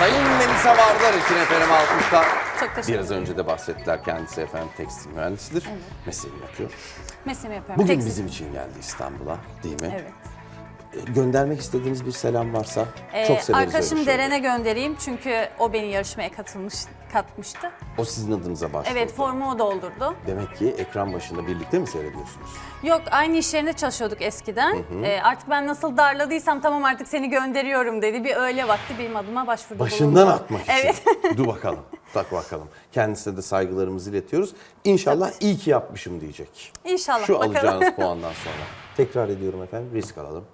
Sayın Melisa Vardar için efendim alkışlar. Çok teşekkür Biraz önce de bahsettiler kendisi efendim tekstil mühendisidir. Mesleğini yapıyor. Mesleğimi yapıyorum. Bugün Tekstil. bizim için geldi İstanbul'a değil mi? Evet. Göndermek istediğiniz bir selam varsa Ee, çok severiz arkadaşım öyle şeyleri. Deren'e göndereyim çünkü o beni yarışmaya katılmış katmıştı. O sizin adınıza başvurdu. Evet formu o doldurdu. Demek ki ekran başında birlikte mi seyrediyorsunuz? Yok aynı iş yerinde çalışıyorduk eskiden. Ee, artık ben nasıl darladıysam tamam artık seni gönderiyorum dedi. Bir öğle vakti benim adıma başvurdu. Başından bulundu. atmak için. Evet. Dur bakalım. Tak bakalım. Kendisine de saygılarımızı iletiyoruz. İnşallah iyi ki yapmışım diyecek. İnşallah Şu bakalım. alacağınız puandan sonra. Tekrar ediyorum efendim risk alalım.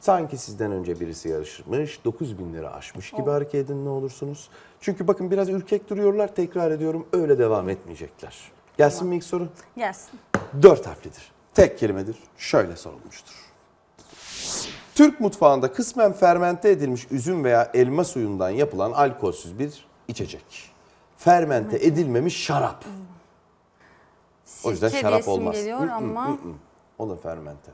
Sanki sizden önce birisi yarışmış, 9 bin lira aşmış gibi hareket edin ne olursunuz. Çünkü bakın biraz ürkek duruyorlar tekrar ediyorum öyle devam etmeyecekler. Gelsin mi ilk soru? Gelsin. Dört harflidir. Tek kelimedir. Şöyle sorulmuştur. Türk mutfağında kısmen fermente edilmiş üzüm veya elma suyundan yapılan alkolsüz bir içecek. Fermente edilmemiş şarap. O yüzden Sirke şarap diyesim olmaz. geliyor ama. O da fermente.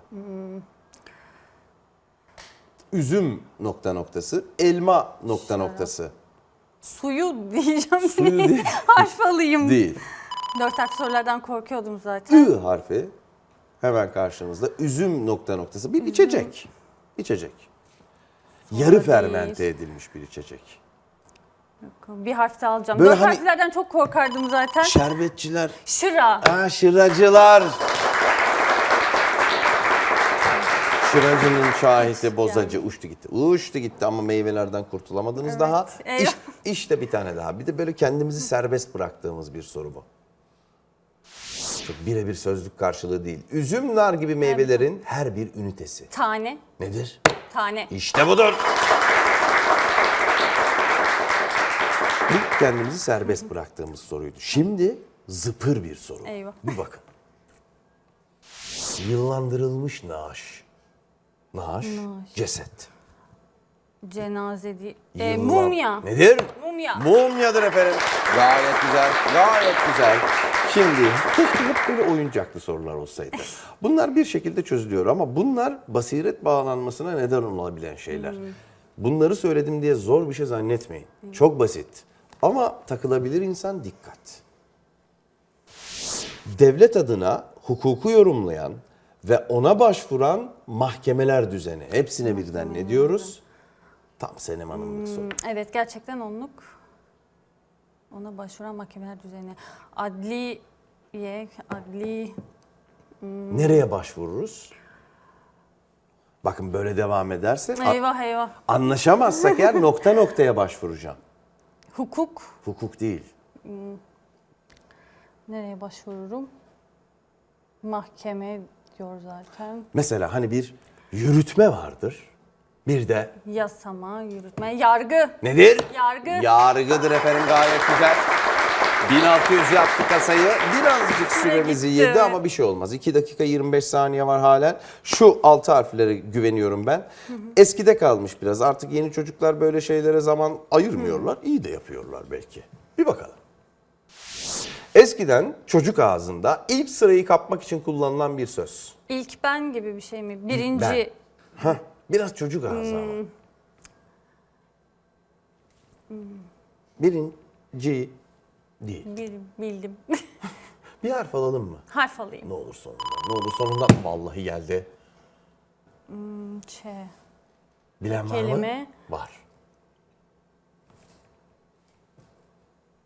Üzüm nokta noktası, elma nokta noktası. suyu diyeceğim. Suyu değil. Harf alayım. Değil. Dört harf sorulardan korkuyordum zaten. I harfi hemen karşınızda. Üzüm nokta noktası bir içecek. İçecek. Yarı değil. fermente edilmiş bir içecek. Bir harf daha alacağım. Böyle Dört hani- harflerden çok korkardım zaten. Şerbetçiler. Şıra. Aa şıracılar. Şıracının şahidi bozacı uçtu gitti. Uçtu gitti ama meyvelerden kurtulamadınız daha. eyvah. İş, işte bir tane daha. Bir de böyle kendimizi serbest bıraktığımız bir soru bu. Çok birebir sözlük karşılığı değil. Üzüm, nar gibi meyvelerin her bir ünitesi. Tane. Nedir? Tane. İşte budur. Bu kendimizi serbest bıraktığımız soruydu. Şimdi zıpır bir soru. Eyvah. Bir bakın. Yıllandırılmış naaş. Naaş, ceset. Cenaze değil. E, mumya. Nedir? Mumya. Mumyadır efendim. Gayet güzel, gayet güzel. Şimdi keşke hep böyle oyuncaklı sorular olsaydı. Bunlar bir şekilde çözülüyor ama bunlar basiret bağlanmasına neden olabilen şeyler. Bunları söyledim diye zor bir şey zannetmeyin. Çok basit. Ama takılabilir insan dikkat. Devlet adına hukuku yorumlayan ve ona başvuran mahkemeler düzeni. Hepsine birden ne diyoruz? Tam Senem Hanım'lık soru. Evet gerçekten onluk. Ona başvuran mahkemeler düzeni. Adliye, adli... Nereye başvururuz? Bakın böyle devam ederse a- Eyvah eyvah. anlaşamazsak eğer nokta noktaya başvuracağım. Hukuk. Hukuk değil. Nereye başvururum? Mahkeme diyor zaten. Mesela hani bir yürütme vardır. Bir de Yasama, yürütme, yargı. nedir? Yargı. Yargıdır efendim gayet güzel. 1600 yaptı kasayı. Birazcık süremizi gitti. yedi ama bir şey olmaz. 2 dakika 25 saniye var halen. Şu altı harflere güveniyorum ben. Eskide kalmış biraz. Artık yeni çocuklar böyle şeylere zaman ayırmıyorlar. İyi de yapıyorlar belki. Bir bakalım. Eskiden çocuk ağzında ilk sırayı kapmak için kullanılan bir söz. İlk ben gibi bir şey mi? Birinci. Ben. Hah, biraz çocuk ağzı ama. Birinci değil. Bir, bildim. Bir harf alalım mı? Harf alayım. Ne olur sonunda. Ne olur sonunda. Vallahi geldi. Ç. Bilen var mı? Kelime. Var.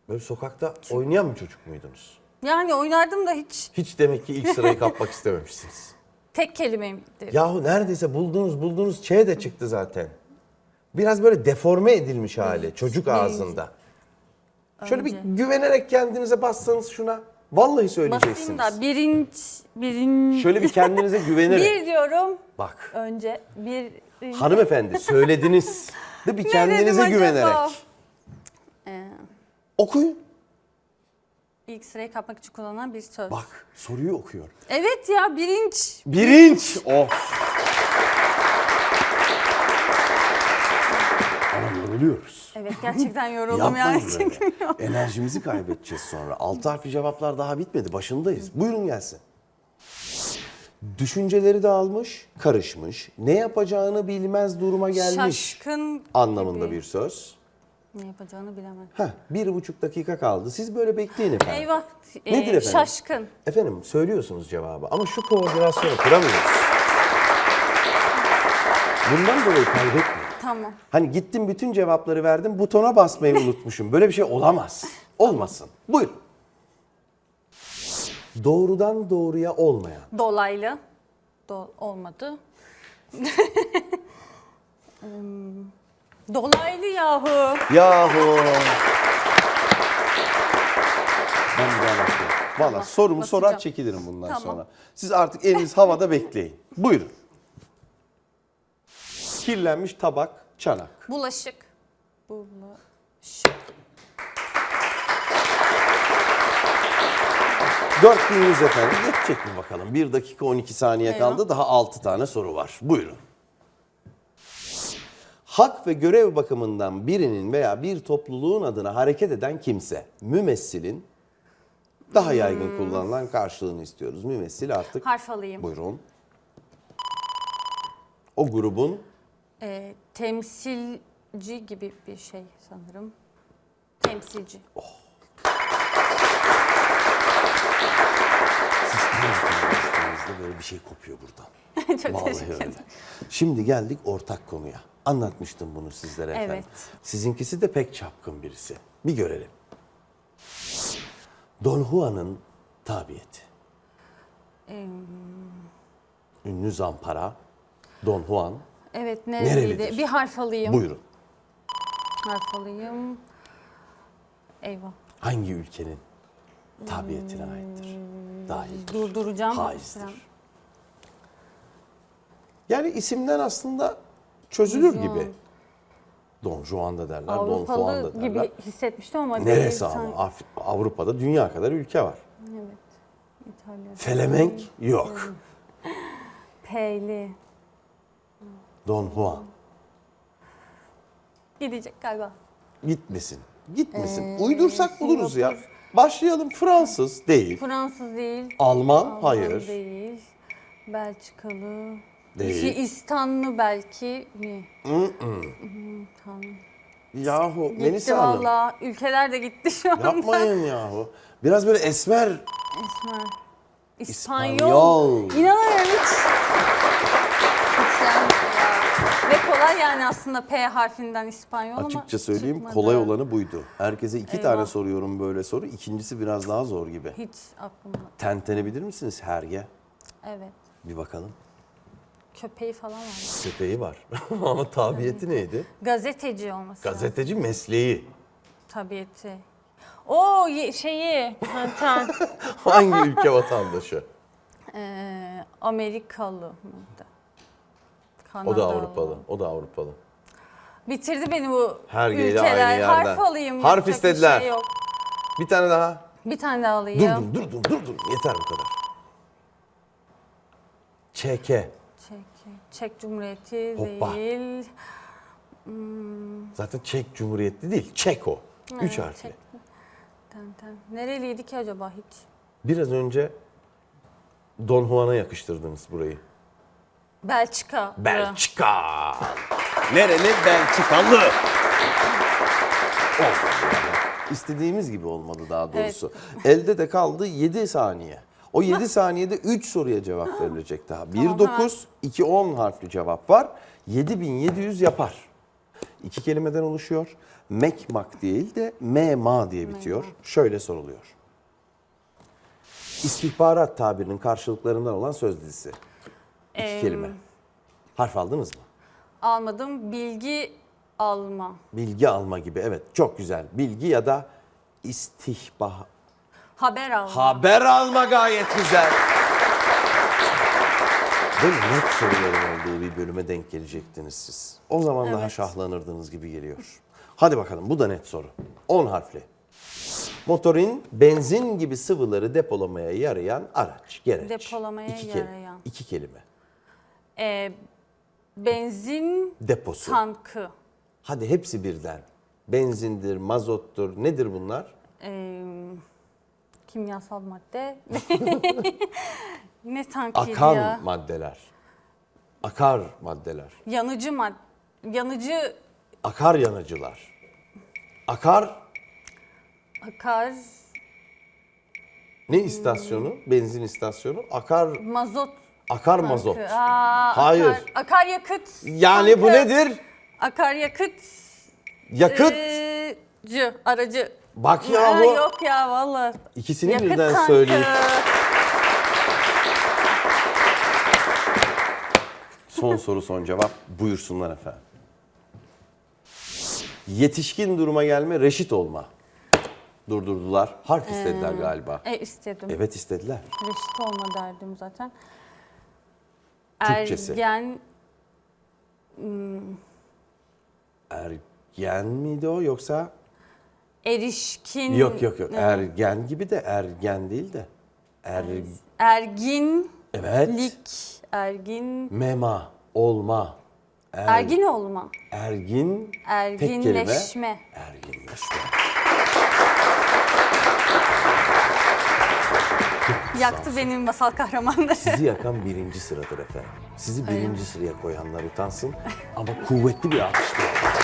Böyle sokakta oynayan mı çocuk muydunuz? Yani oynardım da hiç Hiç demek ki ilk sırayı kapmak istememişsiniz. tek kelimeydi. Yahu neredeyse buldunuz buldunuz Ç de çıktı zaten. Biraz böyle deforme edilmiş hali çocuk ağzında. Şöyle bir güvenerek kendinize bassanız şuna. Vallahi Basayım söyleyeceksiniz. da birinci, birinci. Şöyle bir kendinize güvenerek. Bir diyorum. Bak Önce bir. hanımefendi söylediniz. De bir kendinize dedim acaba? güvenerek. Okuyun. ilk sırayı kapmak için kullanılan bir söz. Bak soruyu okuyor. Evet ya birinç. Birinç. Of. Ama yoruluyoruz. Evet gerçekten yoruldum yani. Yapmayın böyle. Enerjimizi kaybedeceğiz sonra. Altı harfli cevaplar daha bitmedi. Başındayız. Buyurun gelsin. Düşünceleri dağılmış, karışmış, ne yapacağını bilmez duruma gelmiş Şaşkın anlamında gibi. bir söz. Ne yapacağını bilemem. Heh, bir buçuk dakika kaldı. Siz böyle bekleyin efendim. Eyvah. e, Nedir efendim? Şaşkın. Efendim söylüyorsunuz cevabı ama şu koordinasyonu kuramıyoruz. Bundan dolayı kaybetmeyin. Tamam. Hani gittim bütün cevapları verdim butona basmayı unutmuşum. Böyle bir şey olamaz. Olmasın. Buyurun. Doğrudan doğruya olmayan. Dolaylı. Do olmadı. Dolaylı yahu. Yahu. Ben bir daha bakıyorum. Valla sorumu basacağım. sorar çekilirim bundan Tamam. sonra. Siz artık eliniz havada bekleyin. Buyurun. Kirlenmiş tabak, çanak. Bulaşık. Bulaşık. 4100 efendim. Yetecek mi bakalım? 1 dakika 12 saniye Eyvah. kaldı. Daha 6 tane soru var. Buyurun. Hak ve görev bakımından birinin veya bir topluluğun adına hareket eden kimse, mümessilin daha yaygın kullanılan karşılığını istiyoruz. Mümessil artık. Harf alayım. Buyurun. O grubun Ee, temsilci gibi bir şey sanırım. Temsilci. Siz böyle bir şey kopuyor buradan. Çok Vallahi teşekkür öyle. ederim. Şimdi geldik ortak konuya. Anlatmıştım bunu sizlere efendim. Evet. Sizinkisi de pek çapkın birisi. Bir görelim. Don Juan'ın tabiyeti. Ünlü zampara Don Juan. Evet nereliydi? Nerelidir? Bir harf alayım. Buyurun. Harf alayım. Eyvah. Hangi ülkenin tabiyetine aittir? Dahil. Durduracağım. Haizdir. Yani isimden aslında çözülür Juan. gibi. Don Juan da derler, Don Juan da Avrupalı derler. gibi hissetmiştim ama Neresi ama? Af- Avrupa'da dünya kadar ülke var. Evet. İtalya. Felemenk yok. P'li. Don Juan. Gidecek galiba. Gitmesin. Gitmesin. Ee, Uydursak buluruz ya. Başlayalım Fransız değil. Fransız değil. Alman, Alman hayır. değil. Belçikalı. Değil. Şey, İstanlı belki mi? Hmm, tamam. Yahu Gitti Melisa Hanım. valla. Ülkeler de gitti şu anda. Yapmayın yahu. Biraz böyle esmer. Esmer. İspanyol. İspanyol. İnanamıyorum hiç. Hiç ya. Ve kolay yani aslında P harfinden İspanyol ama Açıkça söyleyeyim çıkmadı. kolay olanı buydu. Herkese iki Eyvah. tane soruyorum böyle soru. İkincisi biraz daha zor gibi. Hiç aklımda. Tentenebilir misiniz herge? Evet. Bir bakalım. Köpeği falan var. Köpeği var. Ama tabiyeti neydi? Gazeteci olması. Gazeteci mesleği. Tabiyeti. O şeyi. Hangi ülke vatandaşı? Ee, Amerikalı mıydı? O da Avrupalı. O da Avrupalı. Bitirdi beni bu Her geri ülkeler. aynı yerden. Harf alayım. Harf yapacak bir istediler. Şey yok. Bir tane daha. Bir tane daha alayım. Durdun, durdun, durdun. Yeter bu kadar. Çeke. Çek, Çek Cumhuriyeti Hoppa. değil. Zaten Çek Cumhuriyeti değil. Çeko. Üç Evet, harfli. Çek. Ten, ten. Nereliydi ki acaba hiç? Biraz önce Don Juan'a yakıştırdınız burayı. Belçika. Belçika. Nereli? Belçikalı. Olmadı. İstediğimiz gibi olmadı daha doğrusu. Elde de kaldı 7 saniye. O 7 saniyede 3 soruya cevap verilecek daha. 1 9, 2 10 harfli cevap var. 7700 yapar. İki kelimeden oluşuyor. Mekmak değil de mema diye bitiyor. Şöyle soruluyor. İstihbarat tabirinin karşılıklarından olan söz dizisi. İki Em, kelime. Harf aldınız mı? Almadım. Bilgi alma. Bilgi alma gibi. Evet çok güzel. Bilgi ya da istihba... Haber alma. Haber alma gayet güzel. Böyle net soruların olduğu bir bölüme denk gelecektiniz siz. O zaman daha Evet. şahlanırdınız gibi geliyor. Hadi bakalım bu da net soru. 10 harfli. Motorin benzin gibi sıvıları depolamaya yarayan araç, gereç. Depolamaya İki kelime- yarayan. iki kelime. Ee, benzin Deposu. tankı. Hadi hepsi birden. Benzindir, mazottur. Nedir bunlar? Ee, kimyasal madde. ne tankıydı Akan ya? maddeler. Akar maddeler. Yanıcı mad yanıcı Akar yanıcılar. Akar Akar, ne istasyonu? Benzin istasyonu. Akar mazot. akar mazot. Aa, Hayır. Akar, akaryakıt. Yani bu tankı, nedir? Akaryakıt. Yakıt. Ee, cı, aracı. Bak Aa, yahu. yok ya valla. İkisini Yakıt birden tankı. söyleyip son soru son cevap buyursunlar efendim. Yetişkin duruma gelme, reşit olma. Durdurdular. Harf istediler galiba. E istedim. Evet istediler. Reşit olma derdim zaten. Türkçesi. Ergen, Ergen miydi o yoksa? Erişkin. Yok yok yok. Ergen gibi de ergen değil de. Er Erginlik, evet. ergin, Mema, olma. Er, ergin olma, ergin tek kelime. erginleşme. Erginleşme. Yaktı benim masal kahramanları. Sizi yakan birinci sıradır efendim. Sizi birinci sıraya koyanlar utansın ama kuvvetli bir alkışlayalım.